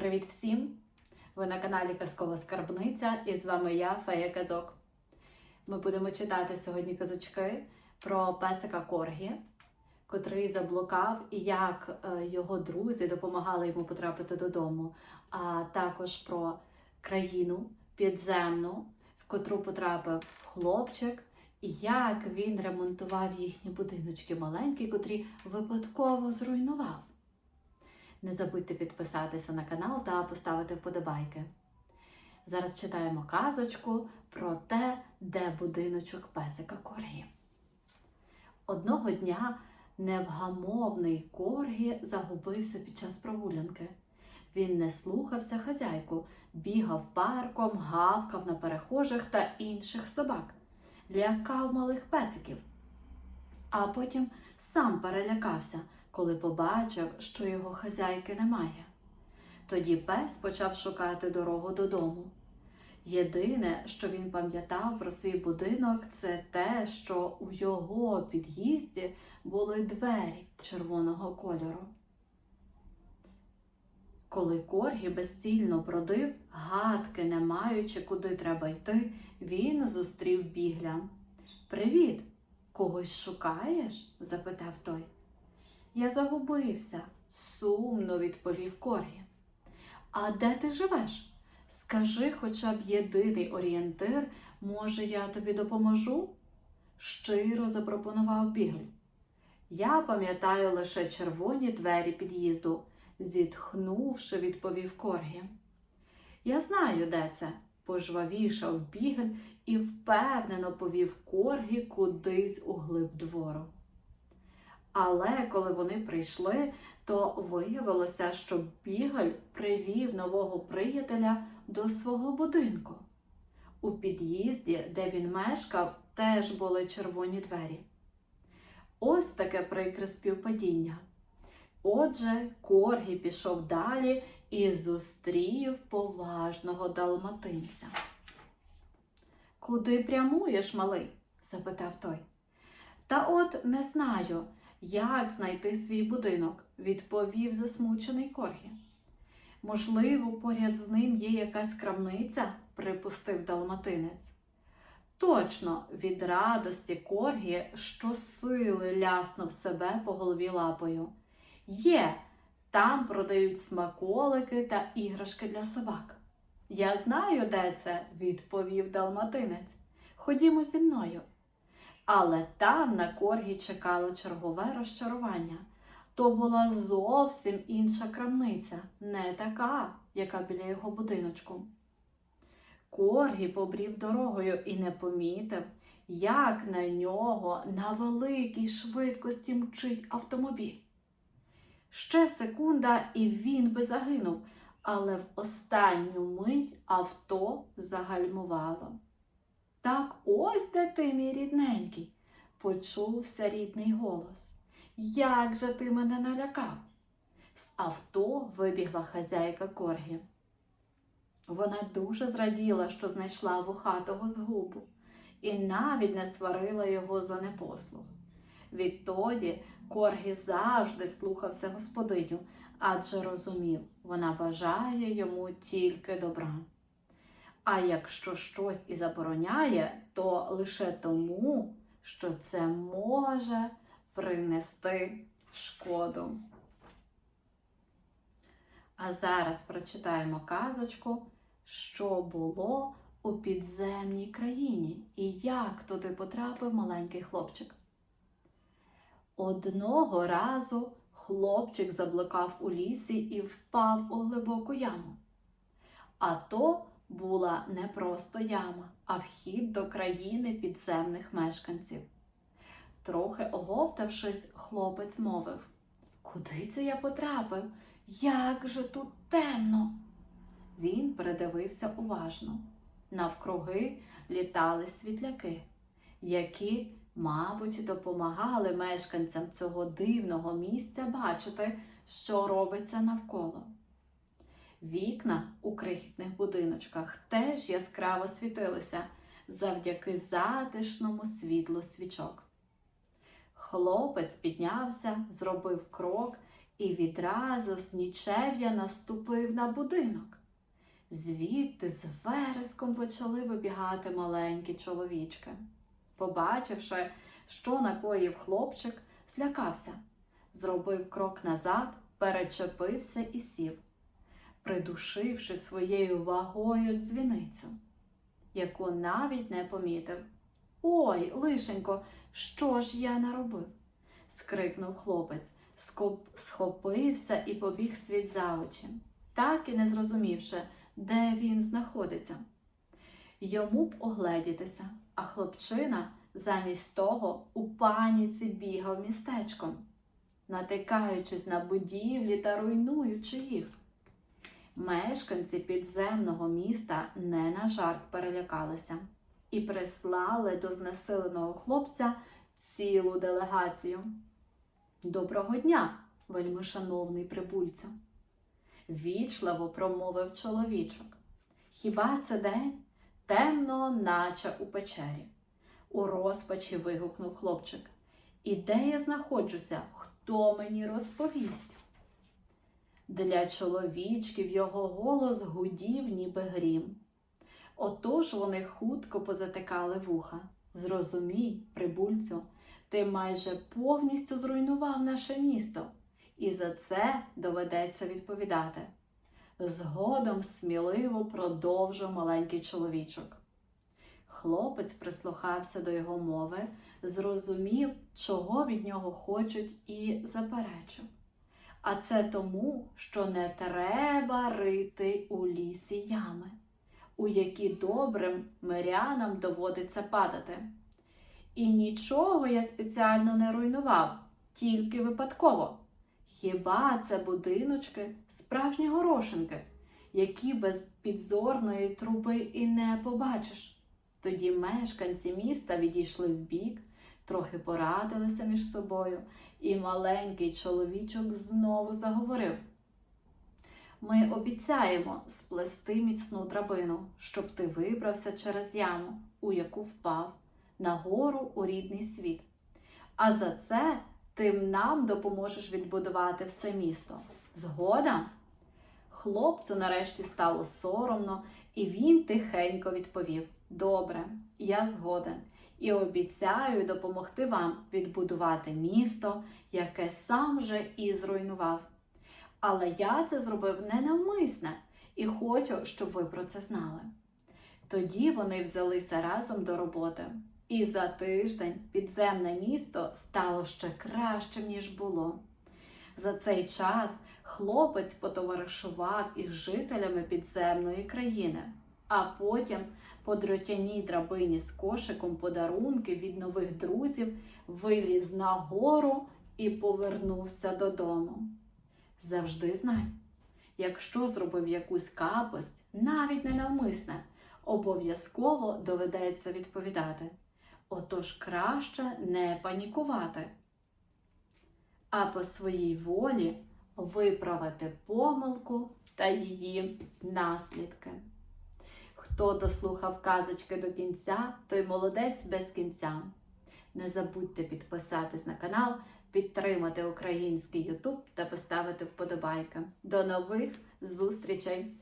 Привіт всім! Ви на каналі Казкова Скарбниця і з вами я, Фея Казок. Ми будемо читати сьогодні казочки про песика Коргі, котрий заблукав, і як е, його друзі допомагали йому потрапити додому, а також про країну підземну, в котру потрапив хлопчик, і як він ремонтував їхні будиночки маленькі, котрі випадково зруйнував. Не забудьте підписатися на канал та поставити вподобайки. Зараз читаємо казочку про те, де будиночок песика Коргі. Одного дня невгамовний Коргі загубився під час прогулянки. Він не слухався хазяйку, бігав парком, гавкав на перехожих та інших собак, лякав малих песиків. А потім сам перелякався, коли побачив, що його хазяйки немає. Тоді пес почав шукати дорогу додому. Єдине, що він пам'ятав про свій будинок, це те, що у його під'їзді були двері червоного кольору. Коли Коргі безцільно бродив, гадки не маючи, куди треба йти, він зустрів бігля. Привіт! Когось шукаєш? запитав той. Я загубився, сумно відповів Коргі. А де ти живеш? Скажи хоча б єдиний орієнтир, може, я тобі допоможу? щиро запропонував Бігль. Я пам'ятаю лише червоні двері під'їзду, зітхнувши, відповів Коргі. Я знаю, де це, пожвавішав Бігль і впевнено повів Коргі кудись у глиб двору. Але коли вони прийшли, то виявилося, що Бігаль привів нового приятеля до свого будинку. У під'їзді, де він мешкав, теж були червоні двері. Ось таке прикре співпадіння. Отже, Коргі пішов далі і зустрів поважного далматинця. Куди прямуєш, малий? запитав той. Та от не знаю, як знайти свій будинок, відповів засмучений Коргі. Можливо, поряд з ним є якась крамниця, припустив далматинець. Точно, від радості Коргі щосили ляснув себе по голові лапою. Є, там продають смаколики та іграшки для собак. Я знаю, де це, відповів далматинець. Ходімо зі мною. Але там на Коргі чекало чергове розчарування. То була зовсім інша крамниця, не така, яка біля його будиночку. Коргі побрів дорогою і не помітив, як на нього на великій швидкості мчить автомобіль. Ще секунда, і він би загинув, але в останню мить авто загальмувало. Так ось де ти, мій рідненький, почувся рідний голос. Як же ти мене налякав? З авто вибігла хазяйка Коргі. Вона дуже зраділа, що знайшла вухатого згубу, і навіть не сварила його за непослух. Відтоді Коргі завжди слухався господиню, адже розумів, вона бажає йому тільки добра. А якщо щось і забороняє, то лише тому, що це може принести шкоду. А зараз прочитаємо казочку, що було у підземній країні і як туди потрапив маленький хлопчик. Одного разу хлопчик заблукав у лісі і впав у глибоку яму. А то була не просто яма, а вхід до країни підземних мешканців. Трохи оговтавшись, хлопець мовив Куди це я потрапив? Як же тут темно? Він придивився уважно. Навкруги літали світляки, які, мабуть, допомагали мешканцям цього дивного місця бачити, що робиться навколо. Вікна у крихітних будиночках теж яскраво світилися завдяки затишному світлу свічок. Хлопець піднявся, зробив крок і відразу з нічев'я наступив на будинок. Звідти з вереском почали вибігати маленькі чоловічки. Побачивши, що накоїв хлопчик, злякався, зробив крок назад, перечепився і сів, придушивши своєю вагою дзвіницю, яку навіть не помітив. Ой, лишенько, що ж я наробив? скрикнув хлопець, схопився і побіг світ за очі, так і не зрозумівши, де він знаходиться. Йому б огледітися, а хлопчина замість того у паніці бігав містечком, натикаючись на будівлі та руйнуючи їх. Мешканці підземного міста не на жарт перелякалися і прислали до знесиленого хлопця цілу делегацію. Доброго дня, вельмишановний прибульцю, вічливо промовив чоловічок. Хіба це день? Темно, наче у печері. У розпачі вигукнув хлопчик. І де я знаходжуся? Хто мені розповість? Для чоловічків його голос гудів, ніби грім. Отож вони хутко позатикали вуха. Зрозумій, прибульцю, ти майже повністю зруйнував наше місто, і за це доведеться відповідати. Згодом сміливо продовжив маленький чоловічок. Хлопець прислухався до його мови, зрозумів, чого від нього хочуть, і заперечив. А це тому, що не треба рити у лісі ями, у які добрим мирянам доводиться падати. І нічого я спеціально не руйнував, тільки випадково. Хіба це будиночки справжні горошинки, які без підзорної труби і не побачиш? Тоді мешканці міста відійшли вбік, трохи порадилися між собою, і маленький чоловічок знову заговорив. Ми обіцяємо сплести міцну драбину, щоб ти вибрався через яму, у яку впав, нагору у рідний світ. А за це ти нам допоможеш відбудувати все місто. Згода? Хлопцю нарешті стало соромно, і він тихенько відповів: Добре, я згоден і обіцяю допомогти вам відбудувати місто, яке сам же і зруйнував. Але я це зробив ненавмисне і хочу, щоб ви про це знали. Тоді вони взялися разом до роботи, і за тиждень підземне місто стало ще кращим, ніж було. За цей час хлопець потоваришував із жителями підземної країни, а потім по дротяній драбині з кошиком подарунки від нових друзів виліз на гору і повернувся додому. Завжди знай, якщо зробив якусь капость, навіть ненавмисне, обов'язково доведеться відповідати. Отож краще не панікувати, а по своїй волі виправити помилку та її наслідки. Хто дослухав казочки до кінця, той молодець без кінця. Не забудьте підписатись на канал, підтримати український YouTube та поставити вподобайки. До нових зустрічей!